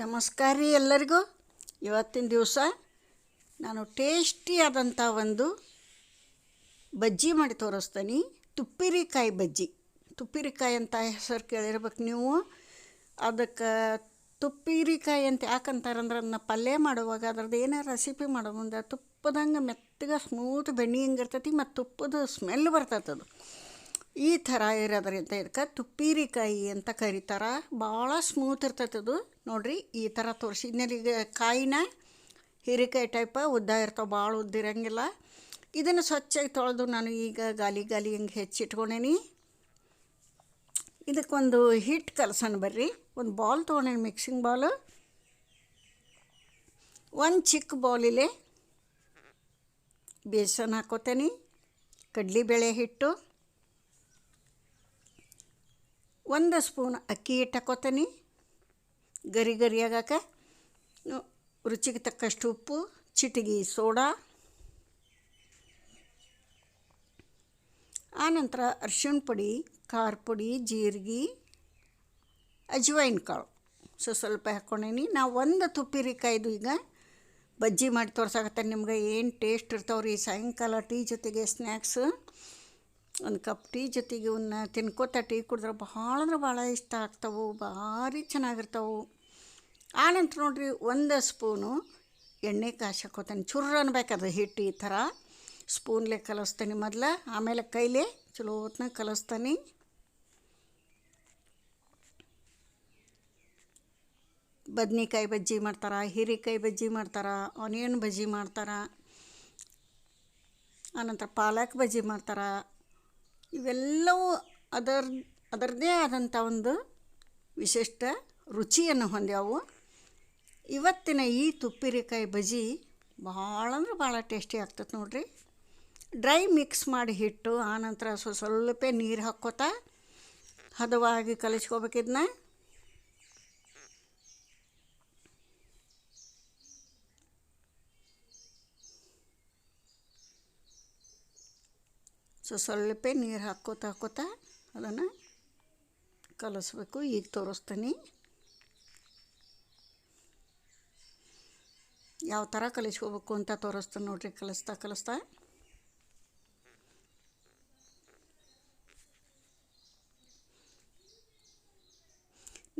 ನಮಸ್ಕಾರ ರೀ ಎಲ್ಲರಿಗೂ. ಇವತ್ತಿನ ದಿವಸ ನಾನು ಟೇಸ್ಟಿಯಾದಂಥ ಒಂದು ಬಜ್ಜಿ ಮಾಡಿ ತೋರಿಸ್ತೀನಿ. ತುಪ್ಪಿರಿಕಾಯಿ ಬಜ್ಜಿ. ತುಪ್ಪಿರಿಕಾಯಿ ಅಂತ ಹೆಸರು ಕೇಳಿರ್ಬೇಕು ನೀವು. ಅದಕ್ಕೆ ತುಪ್ಪಿರಿಕಾಯಿ ಅಂತ ಯಾಕಂತಾರಂದ್ರೆ ಅದನ್ನ ಪಲ್ಯ ಮಾಡುವಾಗ ಅದ್ರದ್ದು ಏನೇ ರೆಸಿಪಿ ಮಾಡೋ ಮುಂದೆ ತುಪ್ಪದಂಗೆ ಮೆತ್ತಗೆ ಸ್ಮೂತ್ ಬೆಣ್ಣೆ ಹಿಂಗೆ ಇರ್ತೈತಿ ಮತ್ತು ತುಪ್ಪದ ಸ್ಮೆಲ್ ಬರ್ತೈತೆ ಅದು. ಈ ಥರ ಇರೋದ್ರಿಂದ ಇದಕ್ಕೆ ತುಪ್ಪೀರಿಕಾಯಿ ಅಂತ ಕರೀತಾರೆ. ಭಾಳ ಸ್ಮೂತ್ ಇರ್ತೈತೆ ಅದು. ನೋಡಿರಿ, ಈ ಥರ ತೋರಿಸಿ. ಈಗ ಕಾಯಿನ ಹೀರೆಕಾಯಿ ಟೈಪ ಉದ್ದ ಇರ್ತಾವೆ, ಭಾಳ ಉದ್ದಿರಂಗಿಲ್ಲ ಇದನ್ನು ಸ್ವಚ್ಛಾಗಿ ತೊಳೆದು ನಾನು ಈಗ ಗಾಲಿ ಗಾಲಿ ಹಿಂಗೆ ಹೆಚ್ಚಿಟ್ಕೊಂಡೇನಿ ಇದಕ್ಕೊಂದು ಹಿಟ್ಟು ಕಲಸೋಣ ಬರ್ರಿ. ಒಂದು ಬಾಲ್ ತೊಗೊಂಡೇನಿ ಮಿಕ್ಸಿಂಗ್ ಬಾಲು ಒಂದು ಚಿಕ್ಕ ಬೌಲಿಲೆ ಬೇಸನ್ ಹಾಕೋತೇನೆ. ಕಡಲೆಬೇಳೆ ಹಿಟ್ಟು. ಒಂದು ಸ್ಪೂನ್ ಅಕ್ಕಿ ಹಿಟ್ಟು ಹಾಕೋತೀನಿ ಗರಿ ಗರಿ ರುಚಿಗೆ ತಕ್ಕಷ್ಟು ಉಪ್ಪು, ಚಿಟಿಗೆ ಸೋಡಾ. ಆನಂತರ ಅರ್ಶಿಣ ಪುಡಿ, ಖಾರ ಪುಡಿ, ಜೀರಿಗೆ ಅಜ್ವೈನ್ ಕಾಳು. ಸೊ, ಸ್ವಲ್ಪ ಹಾಕ್ಕೊಂಡೀನಿ. ನಾವು ಒಂದು ತುಪ್ಪಿರಿಕಾಯ್ದು ಈಗ ಬಜ್ಜಿ ಮಾಡಿ ತೋರ್ಸಾಕತ್ತೆ ನಿಮ್ಗೆ. ಏನು ಟೇಸ್ಟ್ ಇರ್ತಾವ್ರಿ? ಸಾಯಂಕಾಲ ಟೀ ಜೊತೆಗೆ ಸ್ನ್ಯಾಕ್ಸ್ ಒಂದು ಕಪ್ ಟೀ ಜೊತೆಗೆ ಇವನ್ನ ತಿನ್ಕೋತ ಟೀ ಕುಡಿದ್ರೆ ಭಾಳ ಅಂದ್ರೆ ಭಾಳ ಇಷ್ಟ ಆಗ್ತಾವೆ, ಭಾರಿ ಚೆನ್ನಾಗಿರ್ತಾವೆ. ಆನಂತರ ನೋಡಿರಿ ಒಂದು ಸ್ಪೂನು ಎಣ್ಣೆ ಕಾಯಿ ಹಾಕೋತಾನೆ ಚುರ್ರ ಅನ್ಬೇಕದು ಹಿಟ್ಟು ಈ ಥರ. ಸ್ಪೂನ್ಲೆ ಕಲಿಸ್ತಾನೆ ಮೊದಲು, ಆಮೇಲೆ ಕೈಲೇ ಚಲೋ ಹೊತ್ನಾಗ ಕಲಿಸ್ತಾನೆ. ಬದ್ನಿಕಾಯಿ ಬಜ್ಜಿ ಮಾಡ್ತಾರೆ, ಹೀರೆಕಾಯಿ ಬಜ್ಜಿ ಮಾಡ್ತಾರೆ, ಆನಿಯನ್ ಬಜ್ಜಿ ಮಾಡ್ತಾರೆ ಆನಂತರ ಪಾಲಕ್ ಬಜ್ಜಿ ಮಾಡ್ತಾರೆ ಇವೆಲ್ಲವೂ ಅದರ ಅದರದ್ದೇ ಆದಂಥ ಒಂದು ವಿಶಿಷ್ಟ ರುಚಿಯನ್ನು ಹೊಂದ್ಯಾವು. ಇವತ್ತಿನ ಈ ತುಪ್ಪಿರಿಕಾಯಿ ಬಜಿ ಭಾಳ ಅಂದ್ರೆ ಭಾಳ ಟೇಸ್ಟಿ ಆಗ್ತದೆ ನೋಡ್ರಿ. ಡ್ರೈ ಮಿಕ್ಸ್ ಮಾಡಿ ಹಿಟ್ಟು, ಆನಂತರ ಸ್ವಲ್ಪ ಸ್ವಲ್ಪ ನೀರು ಹಾಕ್ಕೋತಾ ಹದವಾಗಿ ಕಲಿಸ್ಕೋಬೇಕಿದ್ನ ಸೊ ಸ್ವಲ್ಪ ನೀರು ಹಾಕ್ಕೋತ ಹಾಕ್ಕೋತ ಅದನ್ನು ಕಲಿಸ್ಬೇಕು. ಈಗ ತೋರಿಸ್ತೀನಿ. ಯಾವ ಥರ ಕಲಿಸ್ಕೋಬೇಕು ಅಂತ ತೋರಿಸ್ತೀನಿ ನೋಡ್ರಿ. ಕಲಿಸ್ತಾ ಕಲಿಸ್ತಾ.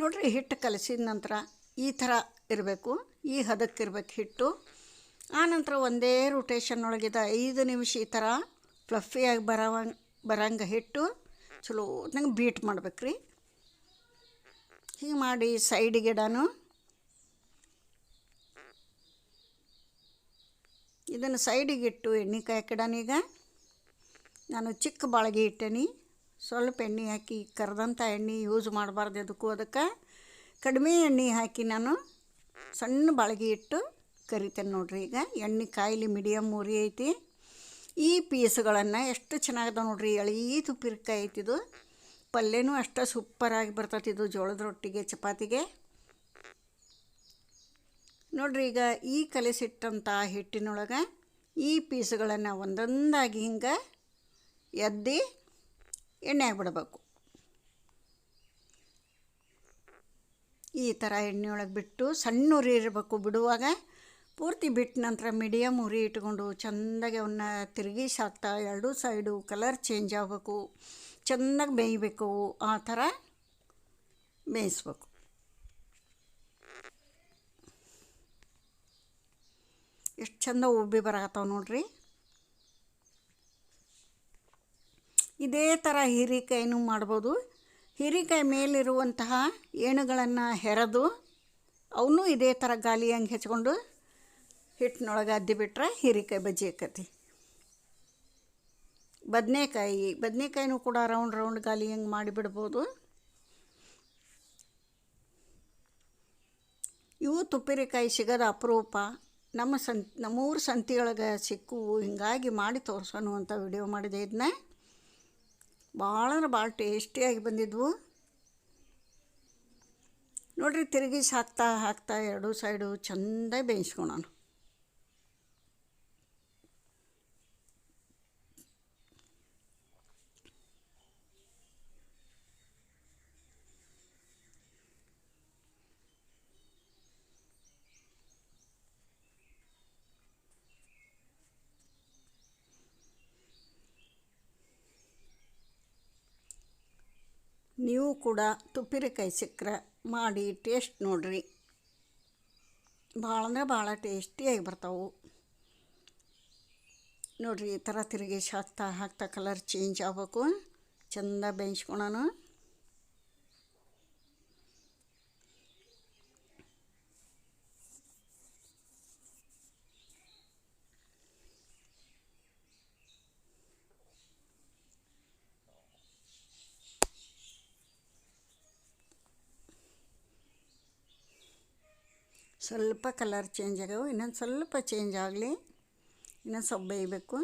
ನೋಡ್ರಿ, ಹಿಟ್ಟು ಕಲಸಿದ ನಂತರ ಈ ಥರ ಇರಬೇಕು. ಈ ಹದಕ್ಕೆ ಇರಬೇಕು ಹಿಟ್ಟು ಆನಂತರ ಒಂದೇ ರೊಟೇಷನ್ ಒಳಗಿದ ಐದು ನಿಮಿಷ ಈ ಥರ ಫ್ಲಫಿಯಾಗಿ ಬರವಂಗೆ, ಬರಂಗ ಹಿಟ್ಟು ಚಲೋ ನಂಗೆ ಬೀಟ್ ಮಾಡ್ಬೇಕು ರೀ ಹೀಗೆ ಮಾಡಿ ಸೈಡ್ ಇಡಾನು ಇದನ್ನು ಸೈಡಿಗೆ ಇಟ್ಟು ಎಣ್ಣೆ ಈಗ. ನಾನು ಚಿಕ್ಕ ಬಾಳಿಗೆ ಇಟ್ಟೇನಿ. ಸ್ವಲ್ಪ ಎಣ್ಣೆ ಹಾಕಿ ಕರೆದಂಥ ಎಣ್ಣೆ ಯೂಸ್ ಮಾಡಬಾರ್ದು ಅದಕ್ಕೂ ಅದಕ್ಕೆ. ಕಡಿಮೆ ಎಣ್ಣೆ ಹಾಕಿ ನಾನು ಸಣ್ಣ ಬಾಳಿಗೆ ಇಟ್ಟು ಕರಿತೇನೆ ನೋಡಿರಿ ಈಗ. ಎಣ್ಣೆ ಕಾಯಿಲಿ ಮೀಡಿಯಮ್ ಉರಿ ಐತಿ. ಈ ಪೀಸ್ಗಳನ್ನು ಎಷ್ಟು ಚೆನ್ನಾಗದ ನೋಡ್ರಿ, ಎಳೀ ತುಪ್ಪಿರ್ಕಾಯಿ ಐತಿದು. ಪಲ್ಯನೂ ಅಷ್ಟು ಸೂಪರಾಗಿ ಬರ್ತೈತಿ ಇದು ಜೋಳದ ರೊಟ್ಟಿಗೆ, ಚಪಾತಿಗೆ. ನೋಡ್ರಿ ಈಗ ಈ ಕಲಿಸಿಟ್ಟಂಥ ಹಿಟ್ಟಿನೊಳಗೆ ಈ ಪೀಸ್ಗಳನ್ನು ಒಂದೊಂದಾಗಿ ಹಿಂಗೆ ಎದ್ದು ಎಣ್ಣೆ ಬಿಡಬೇಕು ಈ ಥರ ಎಣ್ಣೆಯೊಳಗೆ ಬಿಟ್ಟು ಸಣ್ಣ ಉರಿ ಇರಬೇಕು ಬಿಡುವಾಗ ಪೂರ್ತಿ ಬಿಟ್ಟ ನಂತರ ಮೀಡಿಯಮ್ ಉರಿ ಇಟ್ಕೊಂಡು ಚೆಂದಾಗಿ ಅವನ್ನ ಹಾಕ್ತಾ ಎರಡೂ ಸೈಡು ಕಲರ್ ಚೇಂಜ್ ಆಗಬೇಕು. ಚೆನ್ನಾಗಿ ಬೇಯಬೇಕು. ಆ ಥರ ಬೇಯಿಸ್ಬೇಕು. ಎಷ್ಟು ಚಂದ ಉಬ್ಬಿ ಬರಕತ್ತಾವ ನೋಡ್ರಿ. ಇದೇ ಥರ ಹೀರಿಕಾಯಿನೂ ಮಾಡ್ಬೋದು. ಹೀರಿಕಾಯಿ ಮೇಲಿರುವಂತಹ ಏಣುಗಳನ್ನು ಹೆರೆದು, ಅವನ್ನೂ ಇದೇ ಥರ ಗಾಲಿ ಹಂಗೆ ಹೆಚ್ಕೊಂಡು ಹಿಟ್ಟಿನೊಳಗೆ ಅದ್ದಿ ಬಿಟ್ರೆ ಹೀರೆಕಾಯಿ ಬಜ್ಜಿ ಆಕತಿ. ಬದನೆಕಾಯಿ, ಬದನೆಕಾಯಿನೂ ಕೂಡ ರೌಂಡ್ ರೌಂಡ್ ಗಾಲಿ ಹೆಂಗೆ ಮಾಡಿಬಿಡ್ಬೋದು ಇವು ತುಪ್ಪಿರಿಕಾಯಿ ಸಿಗೋದು ಅಪರೂಪ. ನಮ್ಮ ಸಂ, ನಮ್ಮೂರು ಸಂತಿಯೊಳಗೆ ಸಿಕ್ಕು ಹಿಂಗಾಗಿ ಮಾಡಿ ತೋರ್ಸೋಣ ಅಂತ ವಿಡಿಯೋ ಮಾಡಿದೆ. ಇದನ್ನ ಭಾಳ ಅಂದ್ರೆ ಭಾಳ ಟೇಸ್ಟಿಯಾಗಿ ಬಂದಿದ್ವು. ನೋಡಿರಿ ತಿರುಗಿಸಿ ಹಾಕ್ತಾ ಹಾಕ್ತಾ ಎರಡೂ ಸೈಡು ಚೆಂದ ಬೇಯಿಸ್ಕೊಳೋಣ ನೀವು ಕೂಡ ತುಪ್ಪಿರಿಕಾಯಿ ಸಿಕ್ಕರೆ ಮಾಡಿ ಟೇಸ್ಟ್ ನೋಡಿರಿ. ಭಾಳ ಅಂದ್ರೆ ಭಾಳ ಟೇಸ್ಟಿಯಾಗಿ ಬರ್ತಾವೆ. ನೋಡಿರಿ ಈ ಥರ ತಿರುಗಿಸಿ ಹಾಕ್ತಾ ಹಾಕ್ತಾ ಕಲರ್ ಚೇಂಜ್ ಆಗಬೇಕು. ಚೆಂದ ಬೇಯಿಸ್ಕೊಳೋಣ ಸ್ವಲ್ಪ ಕಲರ್ ಚೇಂಜ್ ಆಗ್ಯಾವ ಇನ್ನೊಂದು ಸ್ವಲ್ಪ ಚೇಂಜ್ ಆಗಲಿ. ಇನ್ನೊಂದು ಸ್ವಲ್ಪ ಬೇಯಬೇಕು.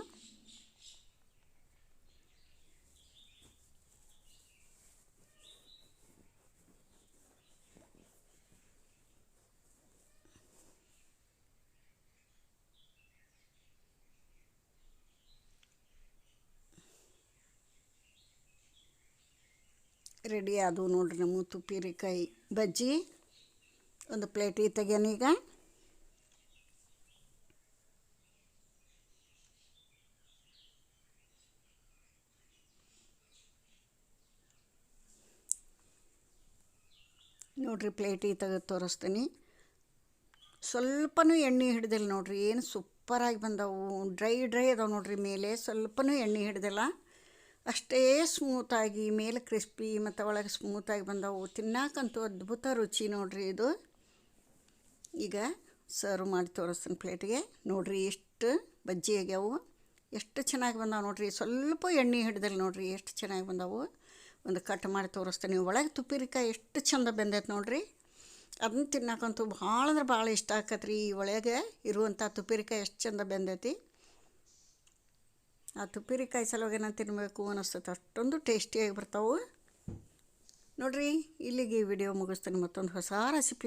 ರೆಡಿ ಆದವು ನೋಡ್ರಿ ನಮ್ಮ ತುಪ್ಪಿರಿಕಾಯಿ ಬಜ್ಜಿ. ಒಂದು ಪ್ಲೇಟಿಗೆ ಈಗ. ನೋಡ್ರಿ ಪ್ಲೇಟಿಗೆ ತೆಗೆದು ತೋರಿಸ್ತೀನಿ. ಸ್ವಲ್ಪನೂ ಎಣ್ಣೆ ಹಿಡ್ದಿಲ್ಲ ನೋಡ್ರಿ, ಏನು ಸೂಪರಾಗಿ ಬಂದವು. ಡ್ರೈ ಡ್ರೈ ಅದಾವೆ ನೋಡ್ರಿ ಮೇಲೆ, ಸ್ವಲ್ಪನೂ ಎಣ್ಣೆ ಹಿಡ್ದಿಲ್ಲ. ಅಷ್ಟೇ ಸ್ಮೂತಾಗಿ, ಮೇಲೆ ಕ್ರಿಸ್ಪಿ ಮತ್ತು ಒಳಗೆ ಸ್ಮೂತಾಗಿ ಬಂದವು. ತಿನ್ನಕ್ಕಂತೂ ಅದ್ಭುತ ರುಚಿ ನೋಡ್ರಿ ಇದು. ಈಗ ಸರ್ವ್ ಮಾಡಿ ತೋರಿಸ್ತೀನಿ ಪ್ಲೇಟಿಗೆ ನೋಡಿರಿ ಎಷ್ಟು ಬಜ್ಜಿ ಆಗ್ಯಾವು. ಎಷ್ಟು ಚೆನ್ನಾಗಿ ಬಂದಾವೆ ನೋಡಿರಿ. ಸ್ವಲ್ಪ ಎಣ್ಣೆ ಹಿಡ್ದಿಲ್ಲ ನೋಡಿರಿ ಎಷ್ಟು ಚೆನ್ನಾಗಿ ಬಂದಾವು. ಒಂದು ಕಟ್ ಮಾಡಿ ತೋರಿಸ್ತೀನಿ. ಒಳಗೆ ತುಪ್ಪಿರಿಕಾಯಿ ಎಷ್ಟು ಚಂದ ಬೆಂದೈತೆ ನೋಡಿರಿ. ಅದನ್ನ ತಿನ್ನಕ್ಕಂತೂ ಭಾಳ ಅಂದ್ರೆ ಭಾಳ ಇಷ್ಟ ಆಕತ್ರಿ. ಈ ಒಳಗೆ ಇರುವಂಥ ತುಪ್ಪಿರಿಕಾಯಿ ಎಷ್ಟು ಚಂದ ಬೆಂದೈತಿ. ಆ ತುಪ್ಪಿರಿಕಾಯಿ ಸಲುವಾಗಿ ನಾನು ತಿನ್ನಬೇಕು ಅನ್ನಿಸ್ತೈತೆ ಅಷ್ಟೊಂದು ಟೇಸ್ಟಿಯಾಗಿ ಬರ್ತಾವೆ. ನೋಡಿರಿ, ಇಲ್ಲಿಗೆ ಈ ವಿಡಿಯೋ ಮುಗಿಸ್ತೀನಿ. ಮತ್ತೊಂದು ಹೊಸ ರೆಸಿಪಿ